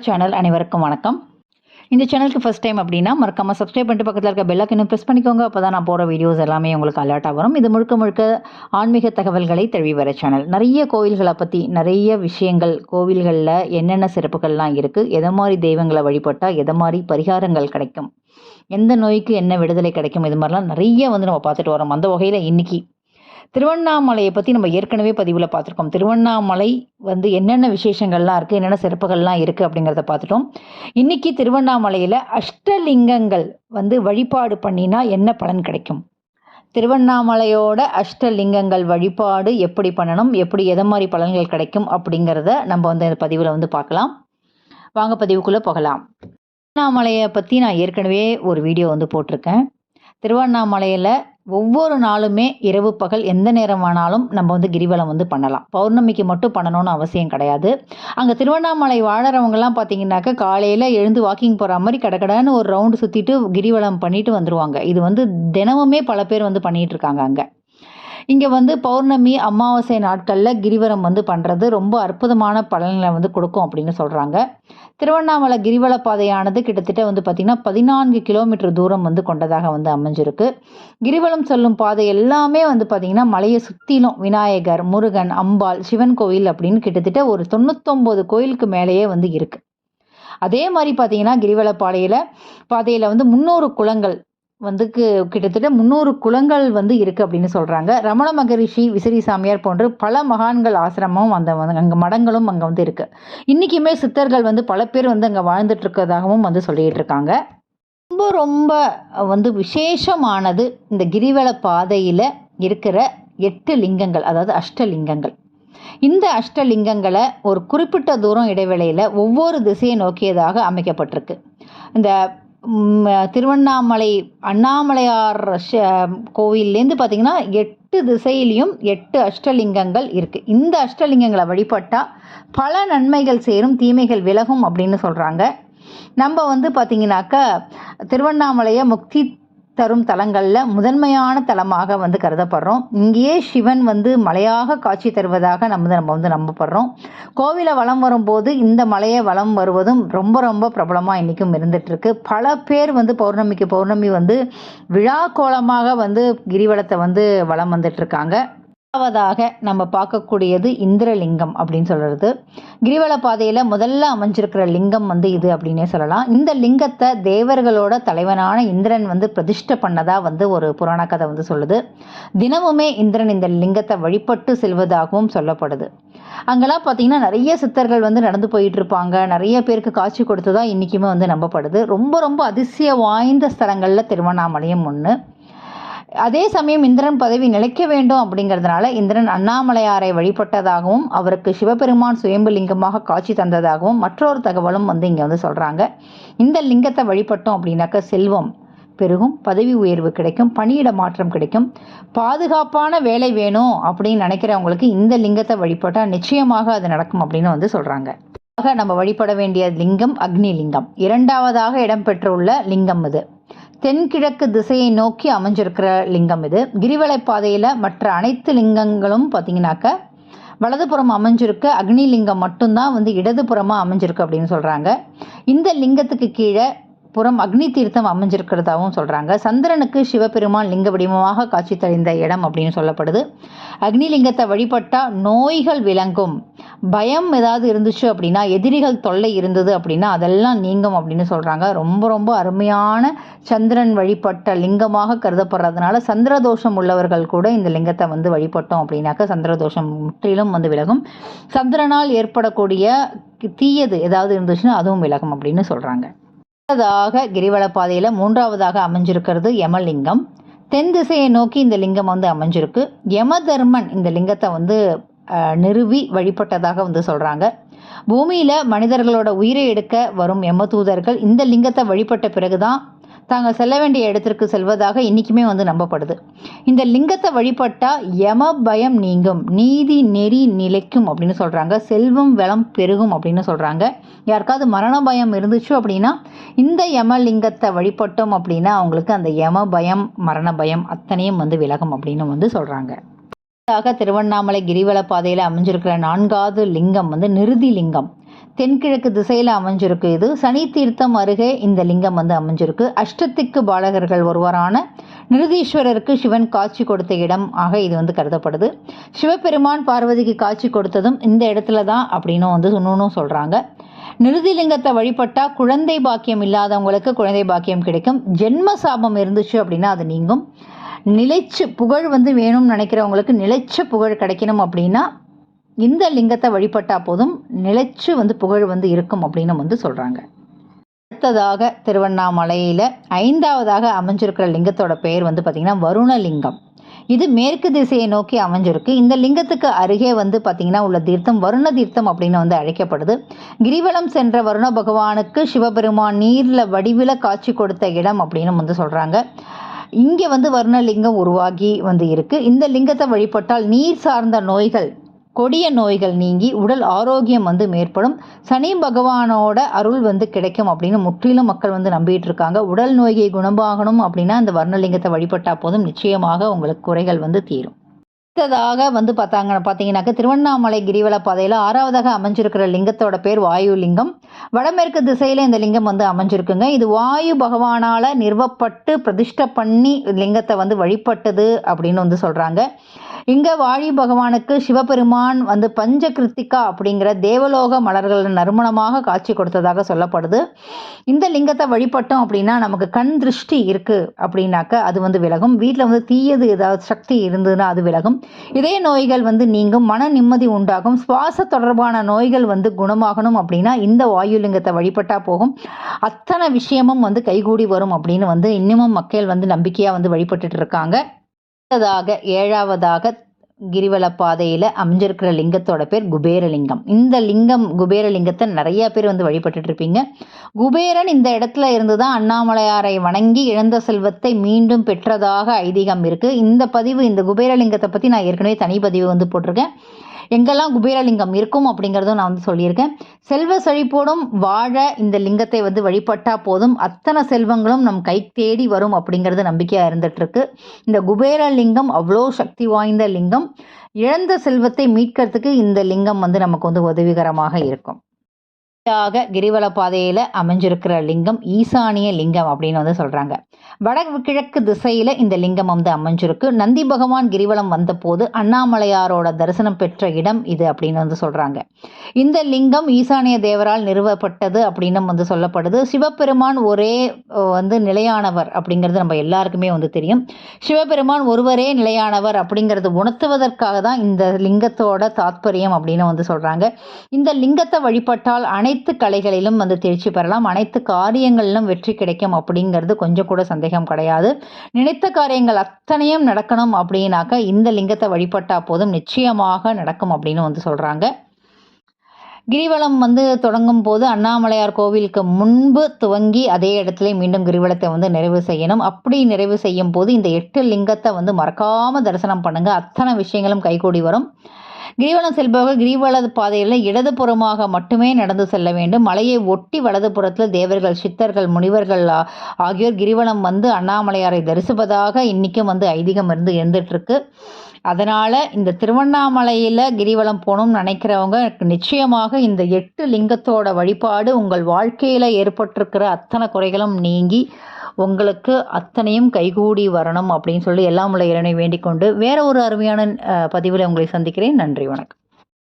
Channel அனைவருக்கும் வணக்கம். இந்த சேனலுக்கு ஃபஸ்ட் டைம் அப்படின்னா மறக்காம சப்ஸ்கிரைப் பண்ணிட்டு பக்கத்தில் இருக்க பெல்லாக்கினும் ப்ரெஸ் பண்ணிக்கோங்க. அப்போ தான் நான் போகிற வீடியோஸ் எல்லாமே உங்களுக்கு அலர்ட்டாக வரும். இது முழுக்க முழுக்க ஆன்மீக தகவல்களை தழுவி வர சேனல் நிறைய கோவில்களை பற்றி நிறைய விஷயங்கள் கோவில்களில் என்னென்ன சிறப்புகள்லாம் இருக்குது எதை மாதிரி தெய்வங்களை வழிபட்டால் எதை மாதிரி பரிகாரங்கள் கிடைக்கும் எந்த நோய்க்கு என்ன விடுதலை கிடைக்கும் இது மாதிரிலாம் நிறைய வந்து நம்ம பார்த்துட்டு வரோம். அந்த வகையில் இன்னைக்கு திருவண்ணாமலையை பற்றி நம்ம ஏற்கனவே பதிவில் பார்த்துருக்கோம். திருவண்ணாமலை வந்து என்னென்ன விசேஷங்கள்லாம் இருக்குது என்னென்ன சிறப்புகள்லாம் இருக்குது அப்படிங்கிறத பார்த்துட்டோம். இன்னைக்கு திருவண்ணாமலையில் அஷ்டலிங்கங்கள் வந்து வழிபாடு பண்ணினா என்ன பலன் கிடைக்கும்? திருவண்ணாமலையோட அஷ்டலிங்கங்கள் வழிபாடு எப்படி பண்ணணும்? எப்படி எதை மாதிரி பலன்கள் கிடைக்கும்? அப்படிங்கிறத நம்ம வந்து இந்த பதிவில் வந்து பார்க்கலாம். வாங்க பதிவுக்குள்ளே போகலாம். திருவண்ணாமலையை பற்றி நான் ஏற்கனவே ஒரு வீடியோ வந்து போட்டிருக்கேன். திருவண்ணாமலையில் ஒவ்வொரு நாளுமே இரவு பகல் எந்த நேரமானாலும் நம்ம வந்து கிரிவலம் வந்து பண்ணலாம். பௌர்ணமிக்கு மட்டும் பண்ணணும்னு அவசியம் கிடையாது. அங்கே திருவண்ணாமலை வாழறவங்கலாம் பார்த்தீங்கன்னாக்கா காலையில் எழுந்து வாக்கிங் போகிற மாதிரி கடக்கடான்னு ஒரு ரவுண்டு சுற்றிட்டு கிரிவலம் பண்ணிட்டு வந்துருவாங்க. இது வந்து தினமுமே பல பேர் வந்து பண்ணிகிட்டு இருக்காங்க அங்கே. இங்கே வந்து பௌர்ணமி அமாவாசை நாட்களில் கிரிவலம் வந்து பண்ணுறது ரொம்ப அற்புதமான பலன்களை வந்து கொடுக்கும் அப்படின்னு சொல்கிறாங்க திருவண்ணாமலை கிரிவல பாதையானது கிட்டத்தட்ட வந்து பார்த்திங்கன்னா பதினான்கு கிலோமீட்டர் தூரம் வந்து கொண்டதாக வந்து அமைஞ்சிருக்கு. கிரிவலம் செல்லும் பாதை எல்லாமே வந்து பார்த்திங்கன்னா மலையை சுற்றிலும் விநாயகர் முருகன் அம்பாள் சிவன் கோவில் அப்படின்னு கிட்டத்தட்ட ஒரு தொண்ணூத்தொம்பது கோயிலுக்கு மேலேயே வந்து இருக்குது அதே மாதிரி பார்த்தீங்கன்னா கிரிவல பாதையில் பாதையில் வந்து முன்னூறு குளங்கள் வந்து கிட்டத்தட்ட முந்நூறு குளங்கள் வந்து இருக்குது அப்படின்னு சொல்கிறாங்க ரமண மகரிஷி விசிறி சாமியார் போன்று பல மகான்கள் ஆசிரமம் அந்த வந்து அங்கே மடங்களும் அங்கே வந்து இருக்குது இன்றைக்குமே சித்தர்கள் வந்து பல பேர் வந்து அங்கே வாழ்ந்துட்டுருக்கதாகவும் வந்து சொல்லிகிட்டு இருக்காங்க. ரொம்ப ரொம்ப வந்து விசேஷமானது இந்த கிரிவல பாதையில் இருக்கிற எட்டு லிங்கங்கள் அதாவது அஷ்டலிங்கங்கள். இந்த அஷ்டலிங்கங்களை ஒரு குறிப்பிட்ட தூரம் இடைவேளையில் ஒவ்வொரு திசையை நோக்கியதாக அமைக்கப்பட்டிருக்கு. இந்த திருவண்ணாமலை அண்ணாமலையார் ஷ- கோவில்லேருந்து பார்த்தீங்கன்னா எட்டு திசையிலையும் எட்டு அஷ்டலிங்கங்கள் இருக்குது இந்த அஷ்டலிங்கங்களை வழிபட்டால் பல நன்மைகள் சேரும் தீமைகள் விலகும் அப்படின்னு சொல்கிறாங்க நம்ம வந்து பார்த்திங்கனாக்கா திருவண்ணாமலையை முக்தி தரும் தலங்களில் முதன்மையான தலமாக வந்து கருதப்படுறோம். இங்கேயே சிவன் வந்து மலையாக காட்சி தருவதாக நம்ம வந்து நம்ம வந்து நம்பப்படுறோம். கோவிலை வலம் வரும்போது இந்த மலையை வலம் வருவதும் ரொம்ப ரொம்ப பிரபலமாக இன்றைக்கும் இருந்துகிட்ருக்கு பல பேர் வந்து பௌர்ணமிக்கு பௌர்ணமி வந்து விழா கோலமாக வந்து கிரிவலத்தை வந்து வலம் வந்துட்டுருக்காங்க. முதலாவதாக நம்ம பார்க்கக்கூடியது இந்திரலிங்கம் அப்படின்னு சொல்கிறது கிரிவல பாதையில் முதல்ல அமைஞ்சிருக்கிற லிங்கம் வந்து இது அப்படின்னே சொல்லலாம். இந்த லிங்கத்தை தேவர்களோட தலைவனான இந்திரன் வந்து பிரதிஷ்டை பண்ணதாக வந்து ஒரு புராண கதை வந்து சொல்லுது. தினமுமே இந்திரன் இந்த லிங்கத்தை வழிபட்டு செல்வதாகவும் சொல்லப்படுது. அங்கெல்லாம் பார்த்தீங்கன்னா நிறைய சித்தர்கள் வந்து நடந்து போயிட்டு இருப்பாங்க. நிறைய பேருக்கு காட்சி கொடுத்ததா இன்றைக்குமே வந்து நம்பப்படுது. ரொம்ப ரொம்ப அதிசய வாய்ந்த ஸ்தலங்களில் திருவண்ணாமலையும் ஒன்று அதே சமயம் இந்திரன் பதவி நிலைக்க வேண்டும் அப்படிங்கிறதுனால இந்திரன் அண்ணாமலையாரை வழிபட்டதாகவும் அவருக்கு சிவபெருமான் சுயம்பு லிங்கமாக காட்சி தந்ததாகவும் மற்றொரு தகவலும் வந்து இங்கே வந்து சொல்கிறாங்க இந்த லிங்கத்தை வழிபட்டோம் அப்படின்னாக்க செல்வம் பெருகும் பதவி உயர்வு கிடைக்கும் பணியிட மாற்றம் கிடைக்கும். பாதுகாப்பான வேலை வேணும் அப்படின்னு நினைக்கிறவங்களுக்கு இந்த லிங்கத்தை வழிபட்டால் நிச்சயமாக அது நடக்கும் அப்படின்னு வந்து சொல்கிறாங்க ஆக நம்ம வழிபட வேண்டிய லிங்கம் அக்னி லிங்கம். இரண்டாவதாக இடம்பெற்றுள்ள லிங்கம் இது. தென்கிழக்கு திசையை நோக்கி அமைஞ்சிருக்கிற லிங்கம் இது. கிரிவலை பாதையில் மற்ற அனைத்து லிங்கங்களும் பார்த்தீங்கன்னாக்க வலதுபுறம் அமைஞ்சிருக்க. அக்னி லிங்கம் மட்டும்தான் வந்து இடதுபுறமாக அமைஞ்சிருக்கு அப்படின்னு சொல்கிறாங்க இந்த லிங்கத்துக்கு கீழே புறம் அக்னி தீர்த்தம் அமைஞ்சிருக்கிறதாகவும் சொல்கிறாங்க சந்திரனுக்கு சிவபெருமான் லிங்க வடிவமாக காட்சி தழிந்த இடம் அப்படின்னு சொல்லப்படுது. அக்னி லிங்கத்தை வழிபட்டால் நோய்கள் விளங்கும். பயம் ஏதாவது இருந்துச்சு அப்படின்னா எதிரிகள் தொல்லை இருந்தது அப்படின்னா அதெல்லாம் நீங்கும் அப்படின்னு சொல்கிறாங்க ரொம்ப ரொம்ப அருமையான சந்திரன் வழிபட்ட லிங்கமாக கருதப்படுறதுனால சந்திர தோஷம் உள்ளவர்கள் கூட இந்த லிங்கத்தை வந்து வழிபட்டோம் அப்படின்னாக்க சந்திர தோஷம் முற்றிலும் வந்து விலகும். சந்திரனால் ஏற்படக்கூடிய தீயது ஏதாவது இருந்துச்சுன்னா அதுவும் விலகும் அப்படின்னு சொல்கிறாங்க அடுத்ததாக கிரிவல பாதையில் மூன்றாவதாக அமைஞ்சிருக்கிறது யமலிங்கம். தென் திசையை நோக்கி இந்த லிங்கம் வந்து அமைஞ்சிருக்கு. யமதர்மன் இந்த லிங்கத்தை வந்து நிறுவி வழிபட்டதாக வந்து சொல்கிறாங்க பூமியில் மனிதர்களோட உயிரை எடுக்க வரும் யமதூதர்கள் இந்த லிங்கத்தை வழிபட்ட பிறகுதான் தாங்கள் செல்ல வேண்டிய இடத்திற்கு செல்வதாக இன்றைக்குமே வந்து நம்பப்படுது. இந்த லிங்கத்தை வழிபட்டால் யம பயம் நீங்கும் நீதி நெறி நிலைக்கும் அப்படின்னு சொல்கிறாங்க செல்வம் வளம் பெருகும் அப்படின்னு சொல்கிறாங்க யாருக்காவது மரண பயம் இருந்துச்சு அப்படின்னா இந்த யமலிங்கத்தை வழிபட்டோம் அப்படின்னா அவங்களுக்கு அந்த யம பயம் மரண பயம் அத்தனையும் வந்து விலகும் அப்படின்னு வந்து சொல்கிறாங்க அடுத்ததாக திருவண்ணாமலை கிரிவல பாதையில் அமைஞ்சிருக்கிற நான்காவது லிங்கம் வந்து நிருதி லிங்கம். தென்கிழக்கு திசையில் அமைஞ்சிருக்கு இது. சனி தீர்த்தம் அருகே இந்த லிங்கம் வந்து அமைஞ்சிருக்கு. அஷ்டத்திக்கு பாலகர்கள் ஒருவரான நிருதீஸ்வரருக்கு சிவன் காட்சி கொடுத்த இடம் ஆக இது வந்து கருதப்படுது. சிவபெருமான் பார்வதிக்கு காட்சி கொடுத்ததும் இந்த இடத்துல தான் அப்படின்னும் வந்து இன்னொன்னும் சொல்கிறாங்க நிருதிலிங்கத்தை வழிபட்டா குழந்தை பாக்கியம் இல்லாதவங்களுக்கு குழந்தை பாக்கியம் கிடைக்கும். ஜென்ம சாபம் இருந்துச்சு அப்படின்னா அது நீங்கும். நிலைச்சு புகழ் வந்து வேணும்னு நினைக்கிறவங்களுக்கு நிலைச்ச புகழ் கிடைக்கணும் அப்படின்னா இந்த லிங்கத்தை வழிபட்டால் போதும் நிலைச்சு வந்து புகழ் வந்து இருக்கும் அப்படின்னு வந்து சொல்கிறாங்க அடுத்ததாக திருவண்ணாமலையில் ஐந்தாவதாக அமைஞ்சிருக்கிற லிங்கத்தோட பெயர் வந்து பார்த்திங்கன்னா வருணலிங்கம். இது மேற்கு திசையை நோக்கி அமைஞ்சிருக்கு. இந்த லிங்கத்துக்கு அருகே வந்து பார்த்திங்கன்னா உள்ள தீர்த்தம் வருண தீர்த்தம் அப்படின்னு வந்து அழைக்கப்படுது. கிரிவலம் சென்ற வருண பகவானுக்கு சிவபெருமான் நீரில் வடிவில் காட்சி கொடுத்த இடம் அப்படின்னு வந்து சொல்கிறாங்க இங்கே வந்து வர்ணலிங்கம் உருவாகி வந்து இருக்குது இந்த லிங்கத்தை வழிபட்டால் நீர் சார்ந்த நோய்கள் கொடிய நோய்கள் நீங்கி உடல் ஆரோக்கியம் வந்து மேற்படும். சனி பகவானோட அருள் வந்து கிடைக்கும் அப்படின்னு முற்றிலும் மக்கள் வந்து நம்பிட்டு இருக்காங்க. உடல் நோயை குணமாகணும் அப்படின்னா இந்த வர்ணலிங்கத்தை வழிபட்டா போதும். நிச்சயமாக உங்களுக்கு குறைகள் வந்து தீரும். அடுத்ததாக வந்து பார்த்தாங்க பார்த்தீங்கன்னாக்க திருவண்ணாமலை கிரிவல பாதையில் ஆறாவதாக அமைஞ்சிருக்கிற லிங்கத்தோட பேர் வாயு லிங்கம் வடமேற்கு திசையில் இந்த லிங்கம் வந்து அமைஞ்சிருக்குங்க. இது வாயு பகவானால் நிறுவப்பட்டு பிரதிஷ்டை பண்ணி லிங்கத்தை வந்து வழிபட்டது அப்படின்னு வந்து சொல்கிறாங்க இங்கே வாழி பகவானுக்கு சிவபெருமான் வந்து பஞ்ச கிருத்திகா அப்படிங்கிற தேவலோக மலர்கள் நறுமணமாக காட்சி கொடுத்ததாக சொல்லப்படுது. இந்த லிங்கத்தை வழிபட்டோம் அப்படின்னா நமக்கு கண் திருஷ்டி இருக்குது அப்படின்னாக்க அது வந்து விலகும். வீட்டில் வந்து தீயது ஏதாவது சக்தி இருந்ததுன்னா அது விலகும். இதய நோய்கள் வந்து நீங்கும் மன நிம்மதி உண்டாகும். சுவாச தொடர்பான நோய்கள் வந்து குணமாகணும் அப்படின்னா இந்த வாயு லிங்கத்தை வழிபட்டா போகும். அத்தனை விஷயமும் வந்து கைகூடி வரும் அப்படின்னு வந்து இன்னமும் மக்கள் வந்து நம்பிக்கையாக வந்து வழிபட்டுட்டு இருக்காங்க. அடுத்ததாக ஏழாவதாக கிரிவல பாதையில் அமைஞ்சிருக்கிற லிங்கத்தோட பேர் குபேரலிங்கம். இந்த லிங்கம் குபேரலிங்கத்தை நிறைய பேர் வந்து வழிபட்டுட்டு இருப்பீங்க. குபேரன் இந்த இடத்துல இருந்து தான் அண்ணாமலையாரை வணங்கி இழந்த செல்வத்தை மீண்டும் பெற்றதாக ஐதீகம் இருக்குது இந்த பதிவு இந்த குபேரலிங்கத்தை பற்றி நான் ஏற்கனவே தனி பதிவு வந்து போட்டிருக்கேன். எங்கெல்லாம் குபேரலிங்கம் இருக்கும் அப்படிங்கிறதும் நான் வந்து சொல்லியிருக்கேன். செல்வ செழிப்போடும் வாழ இந்த லிங்கத்தை வந்து வழிபட்டா போதும். அத்தனை செல்வங்களும் நம் கை தேடி வரும் அப்படிங்கிறது நம்பிக்கையாக இருந்துகிட்ருக்கு இந்த குபேரலிங்கம் அவ்வளோ சக்தி வாய்ந்த லிங்கம். இழந்த செல்வத்தை மீட்கிறதுக்கு இந்த லிங்கம் வந்து நமக்கு வந்து உதவிகரமாக இருக்கும். கிரிவல பாதையில் அமைஞ்சிருக்கிற லிங்கம் ஈசானிய லிங்கம் அப்படின்னு வந்து சொல்கிறாங்க வடகிழக்கு திசையில் இந்த லிங்கம் வந்து அமைஞ்சிருக்கு. நந்தி பகவான் கிரிவலம் வந்தபோது அண்ணாமலையாரோட தரிசனம் பெற்ற இடம் இது அப்படின்னு வந்து சொல்கிறாங்க இந்த லிங்கம் ஈசானிய தேவரால் நிறுவப்பட்டது அப்படின்னு வந்து சொல்லப்படுது. சிவபெருமான் ஒரே வந்து நிலையானவர் அப்படிங்கிறது நம்ம எல்லாருக்குமே வந்து தெரியும். சிவபெருமான் ஒருவரே நிலையானவர் அப்படிங்கிறது உணர்த்துவதற்காக தான் இந்த லிங்கத்தோட தாத்பரியம் அப்படின்னு வந்து சொல்கிறாங்க இந்த லிங்கத்தை வழிபட்டால் அனைத்து கலைகளிலும் வந்து தேர்ச்சி பெறலாம். அனைத்து காரியங்களிலும் வெற்றி கிடைக்கும் அப்படிங்கிறது கொஞ்சம் கூட சந்தேகம் கிடையாது. நினைத்த காரியங்கள் அத்தனையும் நடக்கணும் அப்படின்னாக்க இந்த லிங்கத்தை வழிபட்டா போதும் நிச்சயமாக நடக்கும் அப்படின்னு வந்து சொல்கிறாங்க கிரிவலம் வந்து தொடங்கும் போது அண்ணாமலையார் கோவிலுக்கு முன்பு துவங்கி அதே இடத்துல மீண்டும் கிரிவலத்தை வந்து நிறைவு செய்யணும். அப்படி நிறைவு செய்யும் போது இந்த எட்டு லிங்கத்தை வந்து மறக்காமல் தரிசனம் பண்ணுங்கள் அத்தனை விஷயங்களும் கைகூடி வரும். கிரிவலம் செல்பவர்கள் கிரிவல பாதையில் இடதுபுறமாக மட்டுமே நடந்து செல்ல வேண்டும். மலையை ஒட்டி வலதுபுறத்தில் தேவர்கள் சித்தர்கள் முனிவர்கள் ஆகியோர் கிரிவலம் வந்து அண்ணாமலையாரை தரிசிப்பதாக இன்றைக்கும் வந்து ஐதீகம் இருந்து இருந்துகிட்ருக்கு அதனால் இந்த திருவண்ணாமலையில் கிரிவலம் போகணும்னு நினைக்கிறவங்க நிச்சயமாக இந்த எட்டு லிங்கத்தோட வழிபாடு உங்கள் வாழ்க்கையில் ஏற்பட்டிருக்கிற அத்தனை குறைகளும் நீங்கி உங்களுக்கு அத்தனையும் கைகூடி வரணும் அப்படின்னு சொல்லி எல்லாம் உள்ள இறைவனை வேண்டிக் கொண்டு வேற ஒரு அருமையான பதிவில் உங்களை சந்திக்கிறேன். நன்றி வணக்கம்.